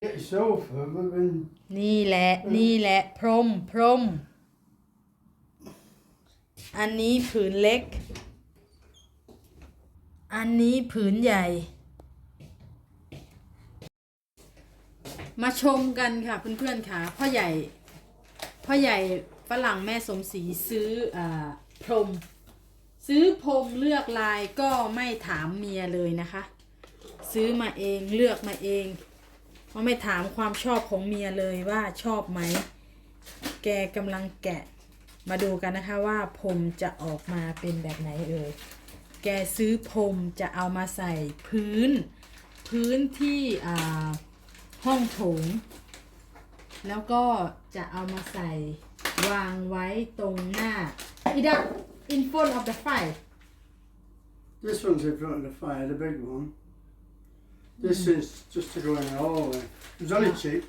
Get yourself over and นี่แหละ นี่แหละ พรม พรม อันนี้ผืนเล็ก อันนี้ผืนใหญ่ มาชมกันค่ะเพื่อนๆค่ะพ่อใหญ่ พ่อใหญ่ฝรั่งแม่สมศรีซื้ออาพรม ซื้อพรมเลือกลายก็ไม่ถามเมียเลยนะคะ ซื้อมาเองเลือกมาเอง เพราไม่ถามความชอบของเมียเลยว่าชอบไหม แกกำลังแกะมาดูกันนะคะว่าพรมจะออกมาเป็นแบบไหนเอ่ย แกซื้อพรมจะเอามาใส่พื้น พื้นที่ห้องโถง แล้วก็จะเอามาใส่วางไว้ตรงหน้าอีดัก in front of the fire this one's in front of the fire, the big one. This is just to go in the hallway. It was only Ah. cheap.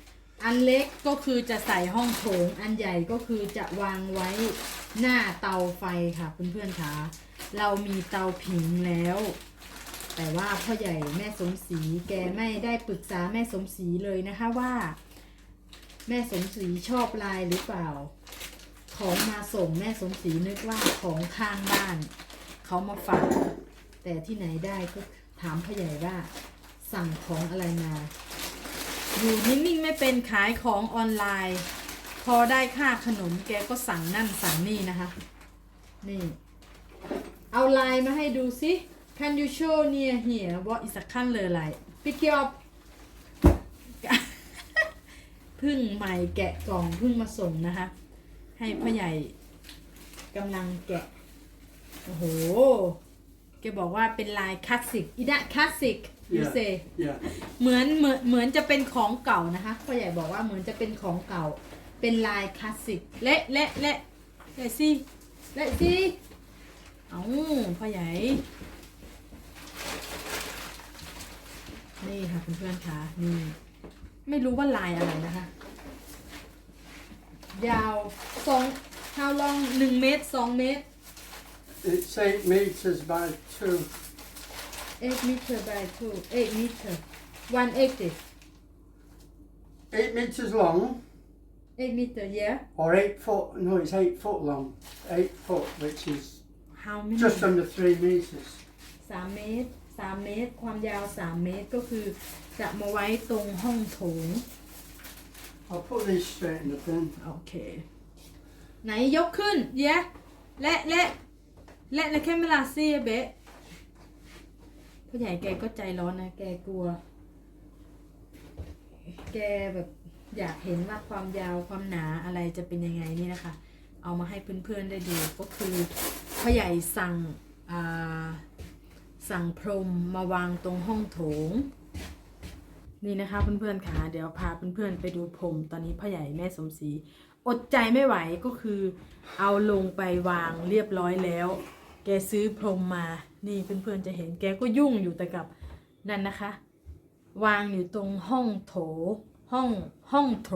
อันเล็กก็คือจะใส่ห้องโถง อันใหญ่ก็คือจะวางไว้หน้าเตาไฟค่ะเพื่อนๆคะเรามีเตาผิงแล้ว แต่ว่าพ่อใหญ่แม่สมศรีแกไม่ได้ปรึกษาแม่สมศรีเลยนะคะว่า แม่สมศรีชอบลายหรือเปล่า ของมาส่งแม่สมศรีนึกว่าของข้างบ้าน เขามาฝากแต่ที่ไหนได้ก็ถามพ่อใหญ่ว่า สั่งของอะไรมา อยู่นิ่งๆไม่เป็นขายของออนไลน์ พอได้ค่าขนมแกก็สั่งนั่นสั่งนี่นะคะ นี่ เอาลายมาให้ดูสิ Can you show near here what is a color like pick up พึ่งใหม่แกะกล่องพึ่งมาส่งนะคะ ให้พ่อใหญ่กำลังแกะ โอ้โห แกบอกว่าเป็นลายคลาสสิกอีดะคลาสสิก you Yeah. say Yeah. เหมือนเหมือนเหมือนจะเป็นของเก่านะคะพ่อใหญ่บอกว่าเหมือนจะเป็นของเก่า เป็นลายคลาสสิกเละเละเละเละสิเละสิเอาพ่อใหญ่ นี่ค่ะเพื่อนๆค่ะนี่ไม่รู้ว่าลายอะไรนะคะ ยาวสอง how long หนึ่งเมตรสองเมตร It's eight metres by two. 8 meter by 2 8 meter 180 Eight metres long 8 meter yeah or eight foot. No, it's eight foot long. Eight foot, which is how many just under three metres. สามเมตรสามเมตร ความยาวสามเมตรก็คือ จะมาไว้ตรงห้องโถง I'll put these straight in the bin. โอเค ไหนยกขึ้น เย้และและและในแคมเมราซีเบะ ผู้ใหญ่แกก็ใจร้อนนะ แกกลัว แกแบบอยากเห็นว่าความยาวความหนาอะไรจะเป็นยังไงนี่นะคะ เอามาให้เพื่อนๆได้ดู ก็คือพ่อใหญ่สั่งสั่งพรมมาวางตรงห้องโถง นี่นะคะเพื่อนๆค่ะเดี๋ยวพาเพื่อนๆไปดูพรมตอนนี้พ่อใหญ่แม่สมศรีอดใจไม่ไหวก็คือ เอาลงไปวางเรียบร้อยแล้ว แกซื้อพรมมา นี่เพื่อนๆจะเห็นแกก็ยุ่งอยู่แต่กับนั่นนะคะ วางอยู่ตรงห้องโถ ห้องห้องโถ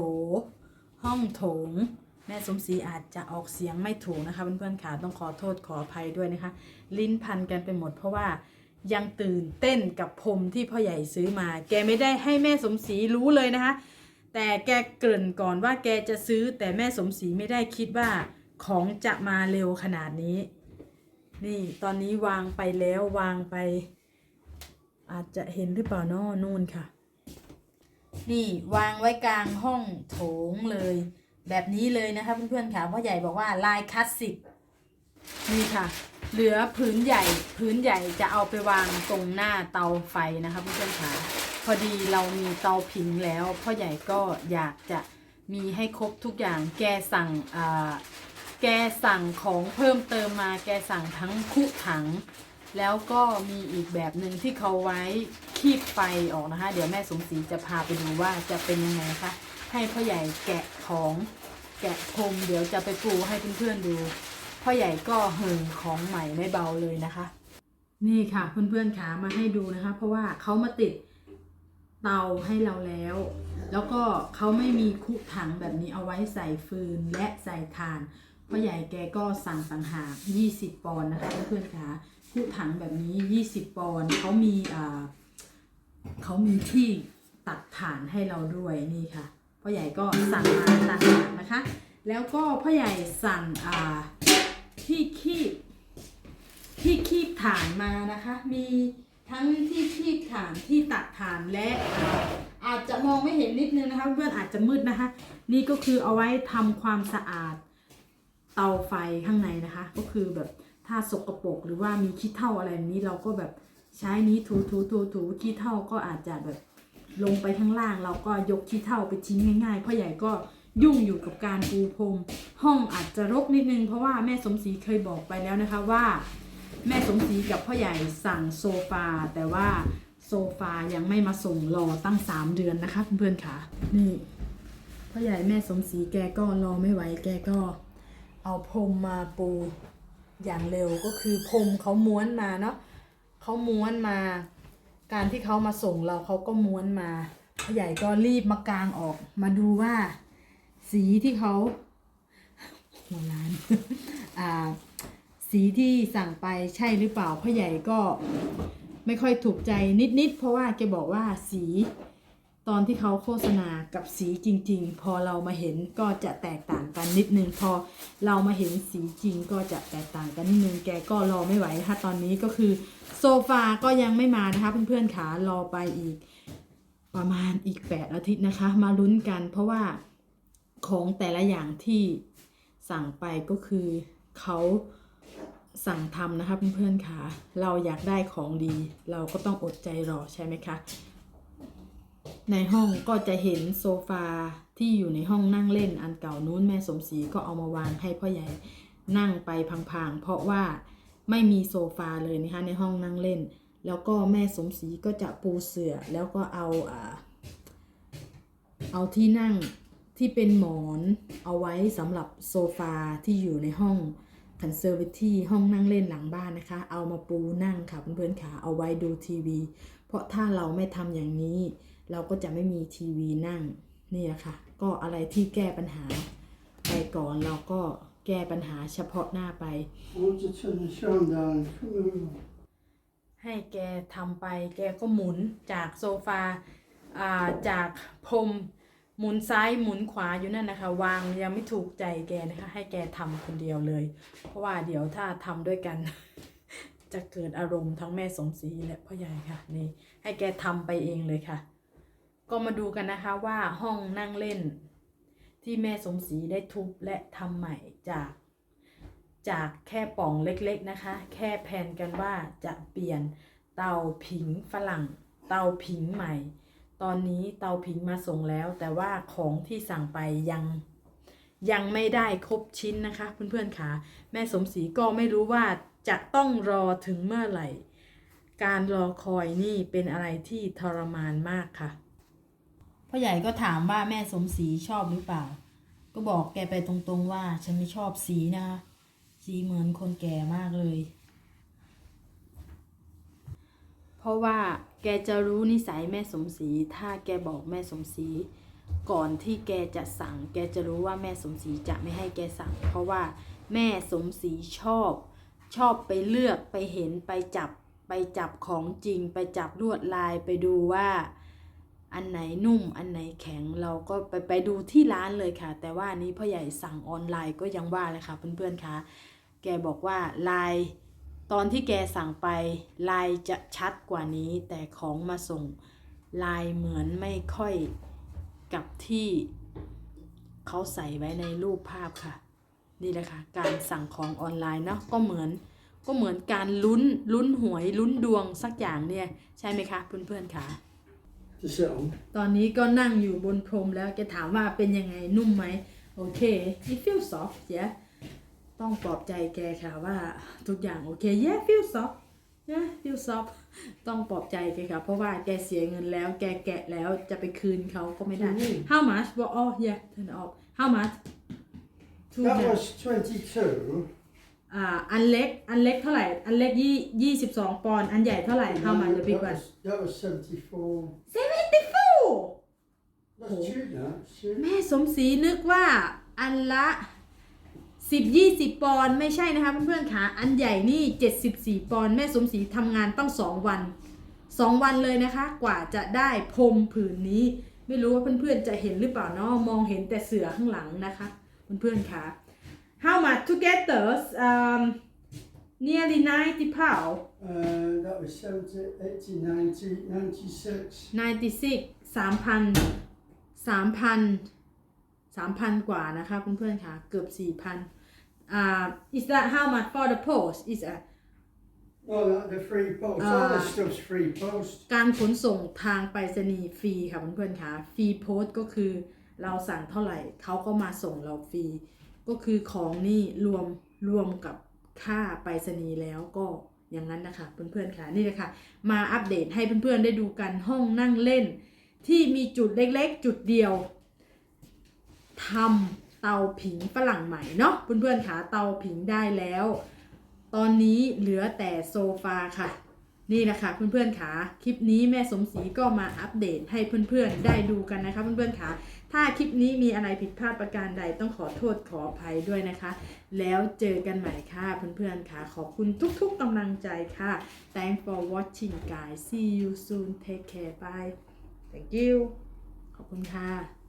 ห้องโถง แม่สมศรีอาจจะออกเสียงไม่ถูกนะคะเพื่อนๆค่ะต้องขอโทษขออภัยด้วยนะคะ ลิ้นพันกันไปหมดเพราะว่ายังตื่นเต้นกับพรมที่พ่อใหญ่ซื้อมา แกไม่ได้ให้แม่สมศรีรู้เลยนะคะ แต่แกเกริ่นก่อนว่าแกจะซื้อแต่แม่สมศรีไม่ได้คิดว่าของจะมาเร็วขนาดนี้ นี่ตอนนี้วางไปแล้ววางไป อาจจะเห็นหรือเปล่านาะนู่นค่ะ นี่วางไว้กลางห้องโถงเลย แบบนี้เลยนะคะเพื่อนๆค่ะพ่อใหญ่บอกว่าลายคลาสสิกนี่ค่ะ เหลือพื้นใหญ่พื้นใหญ่จะเอาไปวางตรงหน้าเตาไฟนะคะเพื่อนๆค่ะพอดีเรามีเตาผิงแล้วพ่อใหญ่ก็อยากจะมีให้ครบทุกอย่างแกสั่งอ่า แกสั่งของเพิ่มเติมมา แกสั่งทั้งคุถัง แล้วก็มีอีกแบบหนึ่งที่เขาไว้คีบไฟออกนะคะ เดี๋ยวแม่สมศรีจะพาไปดูว่าจะเป็นยังไงคะให้พ่อใหญ่แกะของแกะพรมเดี๋ยวจะไปปูให้เพื่อนๆดู พ่อใหญ่ก็เหิงของใหม่ไม่เบาเลยนะคะ นี่ค่ะเพื่อนๆขามาให้ดูนะคะ เพราะว่าเขามาติดเตาให้เราแล้ว แล้วก็เขาไม่มีคุถังแบบนี้เอาไว้ใส่ฟืนและใส่ถ่าน พ่อใหญ่แกก็สั่งต่างหาก20 ปอนด์นะคะเพื่อนๆขาคุถังแบบนี้ 20 ปอนด์เขามีอ่าเขามีที่ตัดฐานให้เราด้วยนี่ค่ะพ่อใหญ่ก็สั่งมาต่างหากนะคะ แล้วก็พ่อใหญ่สั่งอ่าที่คีบที่คีบฐานมานะคะ มีทั้งที่คีบฐานที่ตัดฐานและอาอาจจะมองไม่เห็นนิดนึงนะคะ เพื่อนอาจจะมืดนะคะ นี่ก็คือเอาไว้ทำความสะอาด เตาไฟข้างในนะคะ ก็คือแบบถ้าสกปรกหรือว่ามีขี้เถ้าอะไรแบบนี้เราก็แบบใช้นี้ถูถูถูถูขี้เถ้าก็อาจจะแบบลงไปข้างล่าง เราก็ยกขี้เถ้าไปทิ้งง่ายๆพ่อใหญ่ก็ยุ่งอยู่กับการปูพรมห้องอาจจะรกนิดนึง เพราะว่าแม่สมศรีเคยบอกไปแล้วนะคะว่า แม่สมศรีกับพ่อใหญ่สั่งโซฟา แต่ว่าโซฟายังไม่มาส่งรอตั้ง 3 เดือนนะคะเพื่อนๆค่ะนี่พ่อใหญ่แม่สมศรีแกก็รอไม่ไหวแกก็ เอาพรมมาปูอย่างเร็วก็คือพรมเขาม้วนมาเนาะเขาม้วนมา การที่เขามาส่งเราเขาก็ม้วนมาพ่อใหญ่ก็รีบมากางออก มาดูว่า สีที่เขาหัวล้านอ่าสีที่สั่งไปใช่หรือเปล่าพ่อใหญ่ก็ไม่ค่อยถูกใจนิดๆเพราะว่าแกบอกว่าสี ตอนที่เขาโฆษณากับสีจริง ๆ พอเรามาเห็นก็จะแตกต่างกันนิดนึง พอเรามาเห็นสีจริงก็จะแตกต่างกันนิดนึง แกก็รอไม่ไหวนะคะตอนนี้ก็คือโซฟาก็ยังไม่มานะคะเพื่อนๆขารอไปอีก ประมาณอีก8อาทิตย์นะคะ มาลุ้นกัน เพราะว่าของแต่ละอย่างที่สั่งไปก็คือเขาสั่งทำนะคะเพื่อนๆค่ะ เราอยากได้ของดี เราก็ต้องอดใจรอใช่ไหมคะ ในห้องก็จะเห็นโซฟาที่อยู่ในห้องนั่งเล่นอันเก่านู้นแม่สมศรีก็เอามาวางให้พ่อใหญ่นั่งไปพังๆเพราะว่าไม่มีโซฟาเลยนะคะในห้องนั่งเล่น แล้วก็แม่สมศรีก็จะปูเสื่อแล้วก็เอาอ่าเอาที่นั่งที่เป็นหมอนเอาไว้สำหรับโซฟาที่อยู่ในห้องคันเซอร์เวทีห้องนั่งเล่นหลังบ้านนะคะ เอามาปูนั่งค่ะเพื่อนๆค่ะเอาไว้ดูทีวี เพราะถ้าเราไม่ทำอย่างนี้ เราก็จะไม่มีทีวีนั่งนี่แหละค่ะก็อะไรที่แก้ปัญหาไปก่อนเราก็แก้ปัญหาเฉพาะหน้าไป ให้แกทำไป แกก็หมุนจากโซฟาอ่าจากพรมหมุนซ้ายหมุนขวาอยู่นั่นนะคะ วางยังไม่ถูกใจแกนะคะ ให้แกทำคนเดียวเลย เพราะว่าเดี๋ยวถ้าทำด้วยกัน จะเกิดอารมณ์ทั้งแม่สมศรีและพ่อใหญ่ค่ะนี่ให้แกทำไปเองเลยค่ะ ก็มาดูกันนะคะว่าห้องนั่งเล่น ที่แม่สมศรีได้ทุบและทำใหม่จาก จากแค่ป่องเล็กๆนะคะ แค่แผนกันว่าจะเปลี่ยนเตาผิงฝรั่ง เตาผิงใหม่ ตอนนี้เตาผิงมาส่งแล้ว แต่ว่าของที่สั่งไปยังยังไม่ได้ครบชิ้นนะคะ เพื่อนๆค่ะแม่สมศรีก็ไม่รู้ว่าจะต้องรอถึงเมื่อไหร่ การรอคอยนี่เป็นอะไรที่ทรมานมากค่ะ พ่อใหญ่ก็ถามว่าแม่สมศรีชอบหรือเปล่า ก็บอกแกไปตรงๆว่า ฉันไม่ชอบสีนะคะสีเหมือนคนแก่มากเลย เพราะว่าแกจะรู้นิสัยแม่สมศรีถ้าแกบอกแม่สมศรีก่อนที่แกจะสั่ง แกจะรู้ว่าแม่สมศรีจะไม่ให้แกสั่ง เพราะว่าแม่สมศรีชอบ ชอบไปเลือกไปเห็นไปจับไปจับของจริง ไปจับลวดลายไปดูว่า อันไหนนุ่มอันไหนแข็งเราก็ไปไปดูที่ร้านเลยค่ะ แต่ว่านนี้พ่อใหญ่สั่งออนไลน์ก็ยังว่าเลยค่ะเพื่อนๆคะแกบอกว่าลายตอนที่แกสั่งไปลายจะชัดกว่านี้ แต่ของมาส่งลายเหมือนไม่ค่อยกับที่เขาใส่ไว้ในรูปภาพค่ะ นี่แหละค่ะการสั่งของออนไลน์เนาะก็เหมือนก็เหมือนการลุ้นลุ้นหวยลุ้นดวงสักอย่างเนี่ย ใช่ไหมคะเพื่อนๆค่ะ To sit on. ตอนนี้ก็นั่งอยู่บนพรมแล้วแกถามว่าเป็นยังไงนุ่มไหมโอเค it feels soft yeah ต้องปลอบใจแกค่ะว่าทุกอย่างโอเค yeah feel soft yeah feel soft ต้องปลอบใจแกค่ะ เพราะว่าแกเสียเงินแล้ว แกแกะแล้วจะไปคืนเขาก็ไม่ได้อืม how much บอกอ๋อ yeah turn it off how much two That hundred was 22. อ่าอันเล็กอันเล็กเท่าไหร่ อันเล็กยี่ยี่สิบสองปอนด์อันใหญ่เท่าไหร่ how much the big that, one was, that was 74. seventy four That's Oh. cheap now. Cheap. แม่สมศรีนึกว่าอันละสิบยี่สิบปอนด์ไม่ใช่นะคะเพื่อนๆค่ะอันใหญ่นี่เจ็ดสิบสี่ปอนด์แม่สมศรีทำงานตั้งสองวันสองวันเลยนะคะ กว่าจะได้พรมผืนนี้ ไม่รู้ว่าเพื่อนๆจะเห็นหรือเปล่าเนาะมองเห็นแต่เสือข้างหลังนะคะ เพื่อนๆคะ How much together um nearly 90 pound Uh, that was 70, 80, 90, 96. 96 3,000 3,000 3,000 กว่านะคะเพื่อนๆค่ะ เกือบ 4,000 อ่า is that how much for the post is a Oh, that, the free post. All Ah. this stuff's free post. การขนส่งทางไปรษณีย์ฟรีค่ะเพื่อนๆค่ะ ฟรีโพสต์ก็คือเราสั่งเท่าไหร่เขาก็มาส่งเราฟรี ก็คือของนี่รวมรวมกับค่าไปรษณีย์แล้วก็อย่างนั้นนะคะเพื่อนๆค่ะนี่เลยค่ะมาอัปเดตให้เพื่อนๆได้ดูกันห้องนั่งเล่น ที่มีจุดเล็กๆ จุดเดียวทำเตาผิงฝรั่งใหม่เนาะเพื่อนๆค่ะเตาผิงได้แล้ว ตอนนี้เหลือแต่โซฟาค่ะ นี่แหละค่ะเพื่อนๆค่ะคลิปนี้แม่สมศรีก็มาอัปเดตให้เพื่อนๆได้ดูกันนะคะเพื่อนๆค่ะถ้าคลิปนี้มีอะไรผิดพลาดประการใดต้องขอโทษขออภัยด้วยนะคะ แล้วเจอกันใหม่ค่ะเพื่อนๆค่ะ ขอบคุณทุกๆกำลังใจค่ะ Thanks for watching guys see you soon take care bye thank you ขอบคุณค่ะ